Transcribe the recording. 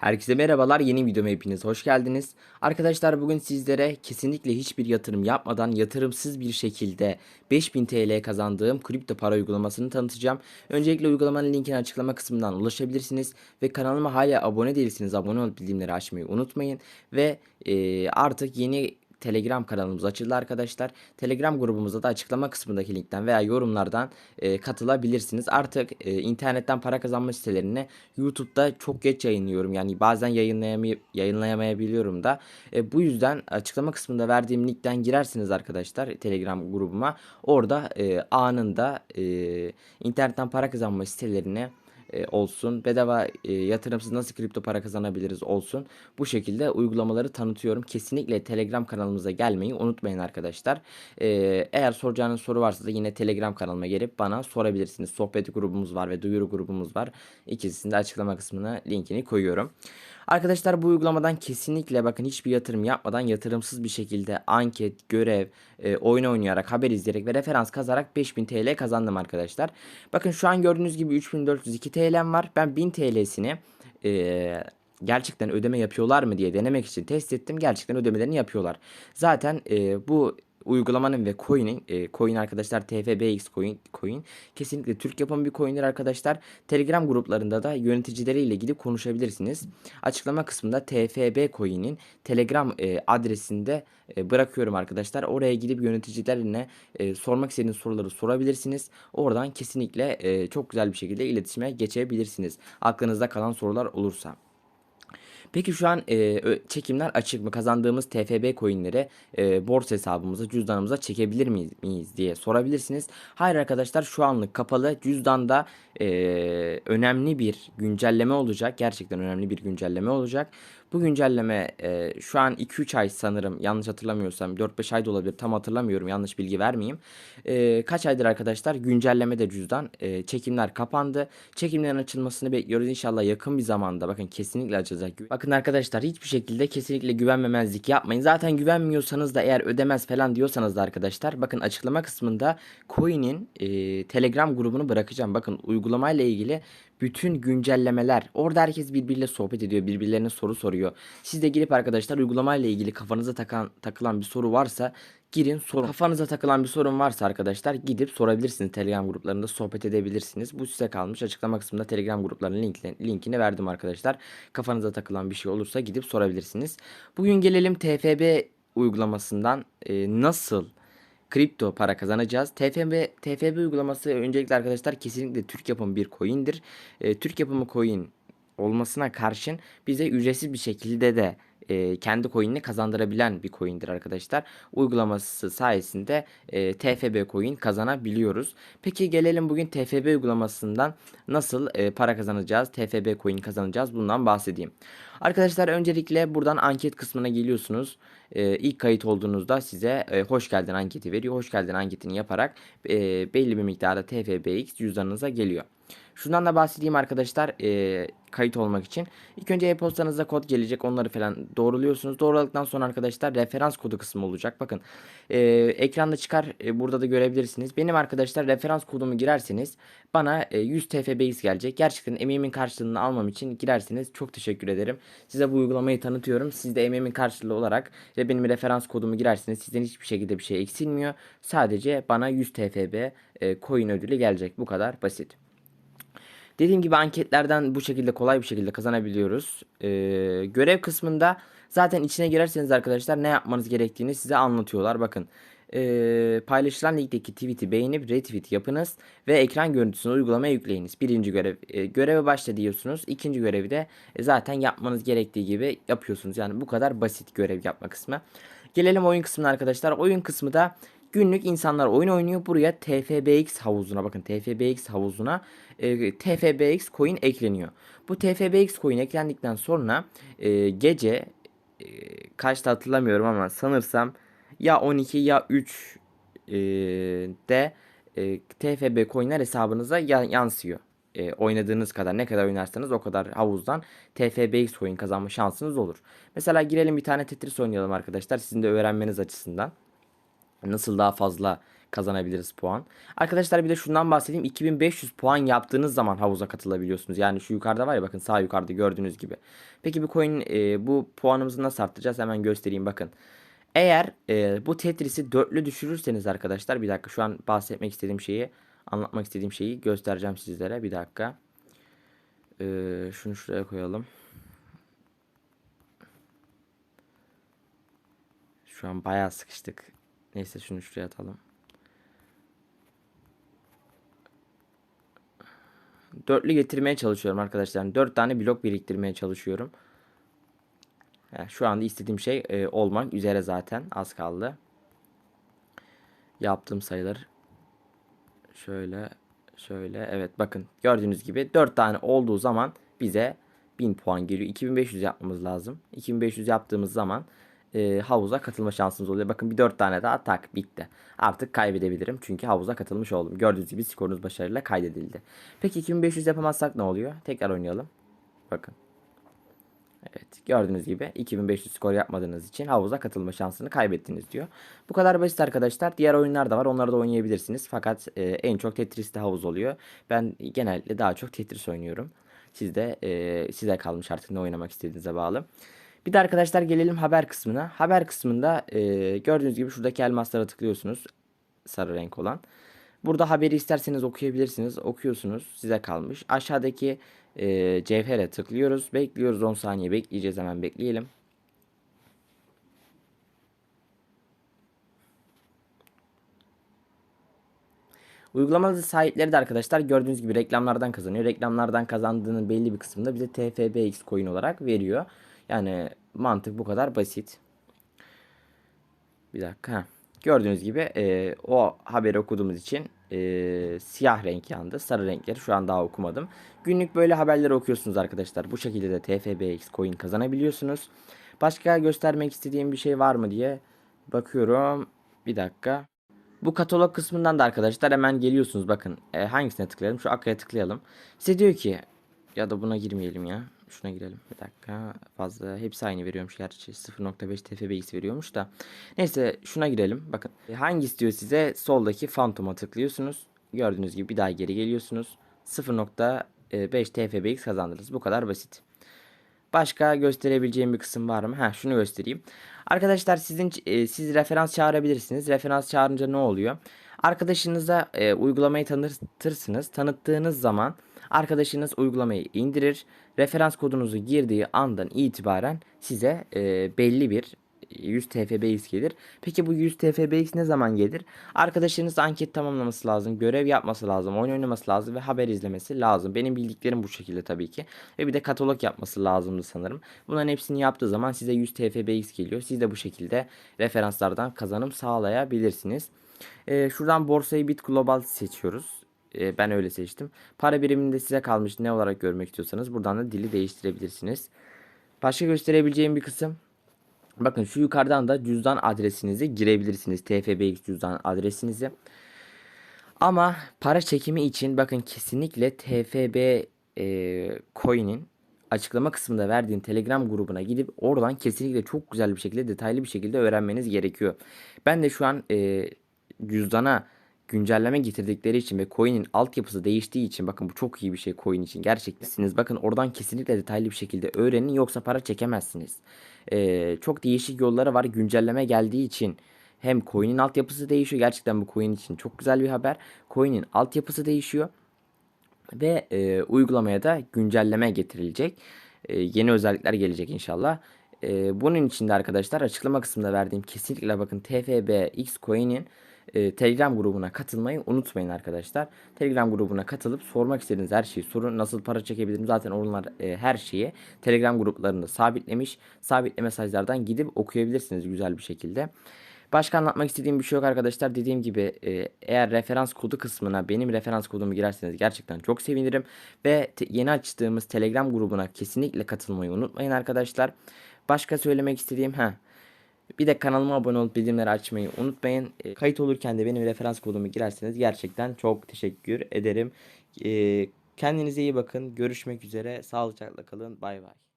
Herkese merhabalar yeni videoma hepiniz hoş geldiniz. Arkadaşlar bugün sizlere kesinlikle hiçbir yatırım yapmadan yatırımsız bir şekilde 5000 TL kazandığım kripto para uygulamasını tanıtacağım. Öncelikle uygulamanın linkini açıklama kısmından ulaşabilirsiniz. Ve kanalıma hala abone değilsiniz abone olup bildirimleri açmayı unutmayın. Ve e, artık yeni Telegram kanalımız açıldı arkadaşlar. Telegram grubumuza da açıklama kısmındaki linkten veya yorumlardan e, katılabilirsiniz. Artık e, internetten para kazanma sitelerine YouTube'da çok geç yayınlıyorum. Yani bazen yayınlayamay yayınlayamayabiliyorum da. E, bu yüzden açıklama kısmında verdiğim linkten girersiniz arkadaşlar Telegram grubuma. Orada e, anında e, internetten para kazanma sitelerine e, olsun. Bedava e, yatırımsız nasıl kripto para kazanabiliriz olsun. Bu şekilde uygulamaları tanıtıyorum. Kesinlikle Telegram kanalımıza gelmeyi unutmayın arkadaşlar. E, eğer soracağınız soru varsa da yine Telegram kanalıma gelip bana sorabilirsiniz. Sohbet grubumuz var ve duyuru grubumuz var. İkisini de açıklama kısmına linkini koyuyorum. Arkadaşlar bu uygulamadan kesinlikle bakın hiçbir yatırım yapmadan yatırımsız bir şekilde anket, görev, e, oyun oynayarak, haber izleyerek ve referans kazarak 5000 TL kazandım arkadaşlar. Bakın şu an gördüğünüz gibi 3402 TL'm var. Ben 1000 TL'sini e, gerçekten ödeme yapıyorlar mı diye denemek için test ettim. Gerçekten ödemelerini yapıyorlar. Zaten e, bu uygulamanın ve coin'in e, coin arkadaşlar TFBX coin coin kesinlikle Türk yapımı bir coin'dir arkadaşlar. Telegram gruplarında da yöneticileriyle gidip konuşabilirsiniz. Açıklama kısmında TFB coin'in Telegram e, adresinde e, bırakıyorum arkadaşlar. Oraya gidip yöneticilerine e, sormak istediğiniz soruları sorabilirsiniz. Oradan kesinlikle e, çok güzel bir şekilde iletişime geçebilirsiniz. Aklınızda kalan sorular olursa. Peki şu an e, çekimler açık mı? Kazandığımız TFB coinleri e, borsa hesabımıza, cüzdanımıza çekebilir miyiz, diye sorabilirsiniz. Hayır arkadaşlar şu anlık kapalı. Cüzdanda e, önemli bir güncelleme olacak. Gerçekten önemli bir güncelleme olacak. Bu güncelleme e, şu an 2-3 ay sanırım yanlış hatırlamıyorsam 4-5 ay da olabilir tam hatırlamıyorum yanlış bilgi vermeyeyim. E, kaç aydır arkadaşlar güncelleme de cüzdan e, çekimler kapandı. Çekimlerin açılmasını bekliyoruz inşallah yakın bir zamanda bakın kesinlikle açılacak. Bakın arkadaşlar hiçbir şekilde kesinlikle güvenmemezlik yapmayın. Zaten güvenmiyorsanız da eğer ödemez falan diyorsanız da arkadaşlar bakın açıklama kısmında Coin'in e, Telegram grubunu bırakacağım. Bakın uygulamayla ilgili bütün güncellemeler. Orada herkes birbiriyle sohbet ediyor. Birbirlerine soru soruyor. Siz de girip arkadaşlar uygulamayla ilgili kafanıza takan, takılan bir soru varsa girin sorun. Kafanıza takılan bir sorun varsa arkadaşlar gidip sorabilirsiniz. Telegram gruplarında sohbet edebilirsiniz. Bu size kalmış. Açıklama kısmında Telegram gruplarının linkini, linkini verdim arkadaşlar. Kafanıza takılan bir şey olursa gidip sorabilirsiniz. Bugün gelelim TFB uygulamasından e, nasıl kripto para kazanacağız. TFB, TFB uygulaması öncelikle arkadaşlar kesinlikle Türk yapımı bir coin'dir. E, Türk yapımı coin olmasına karşın bize ücretsiz bir şekilde de e, kendi coin'ini kazandırabilen bir coin'dir arkadaşlar. Uygulaması sayesinde e, TFB coin kazanabiliyoruz. Peki gelelim bugün TFB uygulamasından nasıl e, para kazanacağız, TFB coin kazanacağız bundan bahsedeyim. Arkadaşlar öncelikle buradan anket kısmına geliyorsunuz. E, ilk kayıt olduğunuzda size e, hoş geldin anketi veriyor. Hoş geldin anketini yaparak e, belli bir miktarda TFBX cüzdanınıza geliyor. Şundan da bahsedeyim arkadaşlar e, kayıt olmak için. İlk önce e-postanıza kod gelecek onları falan doğruluyorsunuz. Doğruladıktan sonra arkadaşlar referans kodu kısmı olacak. Bakın e, ekranda çıkar e, burada da görebilirsiniz. Benim arkadaşlar referans kodumu girerseniz bana e, 100 TFBX gelecek. Gerçekten emeğimin karşılığını almam için girerseniz çok teşekkür ederim. Size bu uygulamayı tanıtıyorum. Siz de emeğimin karşılığı olarak ve benim referans kodumu girerseniz sizden hiçbir şekilde bir şey eksilmiyor. Sadece bana 100 TFB e, coin ödülü gelecek. Bu kadar basit. Dediğim gibi anketlerden bu şekilde kolay bir şekilde kazanabiliyoruz. Ee, görev kısmında zaten içine girerseniz arkadaşlar ne yapmanız gerektiğini size anlatıyorlar. Bakın e, paylaşılan linkteki tweet'i beğenip retweet yapınız ve ekran görüntüsünü uygulamaya yükleyiniz. Birinci görev. E, göreve başla diyorsunuz. İkinci görevi de e, zaten yapmanız gerektiği gibi yapıyorsunuz. Yani bu kadar basit görev yapma kısmı. Gelelim oyun kısmına arkadaşlar. Oyun kısmı da Günlük insanlar oyun oynuyor. Buraya TFBX havuzuna bakın TFBX havuzuna e, TFBX coin ekleniyor. Bu TFBX coin eklendikten sonra e, gece e, kaçta hatırlamıyorum ama sanırsam ya 12 ya 3 e, de e, TFB coinler hesabınıza yansıyor. E, oynadığınız kadar ne kadar oynarsanız o kadar havuzdan TFBX coin kazanma şansınız olur. Mesela girelim bir tane Tetris oynayalım arkadaşlar sizin de öğrenmeniz açısından nasıl daha fazla kazanabiliriz puan. Arkadaşlar bir de şundan bahsedeyim. 2500 puan yaptığınız zaman havuza katılabiliyorsunuz. Yani şu yukarıda var ya bakın sağ yukarıda gördüğünüz gibi. Peki bu coin e, bu puanımızı nasıl arttıracağız? Hemen göstereyim bakın. Eğer e, bu Tetris'i dörtlü düşürürseniz arkadaşlar bir dakika şu an bahsetmek istediğim şeyi anlatmak istediğim şeyi göstereceğim sizlere bir dakika. Ee, şunu şuraya koyalım. Şu an bayağı sıkıştık. Neyse şunu şuraya atalım. Dörtlü getirmeye çalışıyorum arkadaşlar. Dört tane blok biriktirmeye çalışıyorum. Yani şu anda istediğim şey e, olmak üzere zaten. Az kaldı. Yaptığım sayılar şöyle şöyle evet bakın gördüğünüz gibi 4 tane olduğu zaman bize 1000 puan geliyor. 2500 yapmamız lazım. 2500 yaptığımız zaman e, havuza katılma şansımız oluyor. Bakın bir 4 tane daha tak bitti. Artık kaybedebilirim çünkü havuza katılmış oldum. Gördüğünüz gibi skorunuz başarıyla kaydedildi. Peki 2500 yapamazsak ne oluyor? Tekrar oynayalım. Bakın. Evet gördüğünüz gibi 2500 skor yapmadığınız için havuza katılma şansını kaybettiniz diyor. Bu kadar basit arkadaşlar. Diğer oyunlar da var. Onları da oynayabilirsiniz. Fakat e, en çok Tetris'te havuz oluyor. Ben genellikle daha çok Tetris oynuyorum. Siz de e, size kalmış artık ne oynamak istediğinize bağlı. Bir de arkadaşlar gelelim haber kısmına. Haber kısmında e, gördüğünüz gibi şuradaki elmaslara tıklıyorsunuz. Sarı renk olan. Burada haberi isterseniz okuyabilirsiniz. Okuyorsunuz. Size kalmış. Aşağıdaki e, cevhere tıklıyoruz. Bekliyoruz 10 saniye bekleyeceğiz. Hemen bekleyelim. Uygulamalı sahipleri de arkadaşlar gördüğünüz gibi reklamlardan kazanıyor. Reklamlardan kazandığının belli bir kısmını bize TFBX coin olarak veriyor. Yani mantık bu kadar basit. Bir dakika. Gördüğünüz gibi e, o haberi okuduğumuz için e, siyah renk yandı. Sarı renkleri şu an daha okumadım. Günlük böyle haberleri okuyorsunuz arkadaşlar. Bu şekilde de TFBX coin kazanabiliyorsunuz. Başka göstermek istediğim bir şey var mı diye bakıyorum. Bir dakika. Bu katalog kısmından da arkadaşlar hemen geliyorsunuz. Bakın e, hangisine tıklayalım? Şu Aka'ya tıklayalım. Size diyor ki ya da buna girmeyelim ya. Şuna girelim. Bir dakika. Fazla. Hepsi aynı veriyormuş gerçi. 0.5 TFBX veriyormuş da. Neyse şuna girelim. Bakın. Hangisi diyor size? Soldaki Phantom'a tıklıyorsunuz. Gördüğünüz gibi bir daha geri geliyorsunuz. 0.5 TFBX kazandınız. Bu kadar basit. Başka gösterebileceğim bir kısım var mı? Ha şunu göstereyim. Arkadaşlar sizin e, siz referans çağırabilirsiniz. Referans çağırınca ne oluyor? Arkadaşınıza e, uygulamayı tanıtırsınız. Tanıttığınız zaman arkadaşınız uygulamayı indirir. Referans kodunuzu girdiği andan itibaren size e, belli bir 100 TFBX gelir. Peki bu 100 TFBX ne zaman gelir? Arkadaşınız anket tamamlaması lazım, görev yapması lazım, oyun oynaması lazım ve haber izlemesi lazım. Benim bildiklerim bu şekilde tabii ki. Ve bir de katalog yapması lazımdı sanırım. Bunların hepsini yaptığı zaman size 100 TFBX geliyor. Siz de bu şekilde referanslardan kazanım sağlayabilirsiniz. Ee, şuradan borsayı Bit Global seçiyoruz. Ee, ben öyle seçtim. Para biriminde size kalmış ne olarak görmek istiyorsanız buradan da dili değiştirebilirsiniz. Başka gösterebileceğim bir kısım Bakın şu yukarıdan da cüzdan adresinizi girebilirsiniz. TFBX cüzdan adresinizi. Ama para çekimi için bakın kesinlikle TFB e, coin'in açıklama kısmında verdiğim Telegram grubuna gidip oradan kesinlikle çok güzel bir şekilde detaylı bir şekilde öğrenmeniz gerekiyor. Ben de şu an e, cüzdana güncelleme getirdikleri için ve coin'in altyapısı değiştiği için bakın bu çok iyi bir şey coin için gerçekten. Bakın oradan kesinlikle detaylı bir şekilde öğrenin yoksa para çekemezsiniz. Ee, çok değişik yolları var güncelleme geldiği için hem coin'in altyapısı değişiyor. Gerçekten bu coin için çok güzel bir haber. Coin'in altyapısı değişiyor ve e, uygulamaya da güncelleme getirilecek. E, yeni özellikler gelecek inşallah. E, bunun için de arkadaşlar açıklama kısmında verdiğim kesinlikle bakın TFB X Coin'in e, Telegram grubuna katılmayı unutmayın arkadaşlar. Telegram grubuna katılıp sormak istediğiniz her şeyi sorun. Nasıl para çekebilirim? Zaten onlar e, her şeyi Telegram gruplarında sabitlemiş. Sabitle mesajlardan gidip okuyabilirsiniz güzel bir şekilde. Başka anlatmak istediğim bir şey yok arkadaşlar. Dediğim gibi e, eğer referans kodu kısmına benim referans kodumu girerseniz gerçekten çok sevinirim. Ve yeni açtığımız Telegram grubuna kesinlikle katılmayı unutmayın arkadaşlar. Başka söylemek istediğim ha. Bir de kanalıma abone olup bildirimleri açmayı unutmayın. E, kayıt olurken de benim referans kodumu girerseniz gerçekten çok teşekkür ederim. E, kendinize iyi bakın. Görüşmek üzere. Sağlıcakla kalın. Bay bay.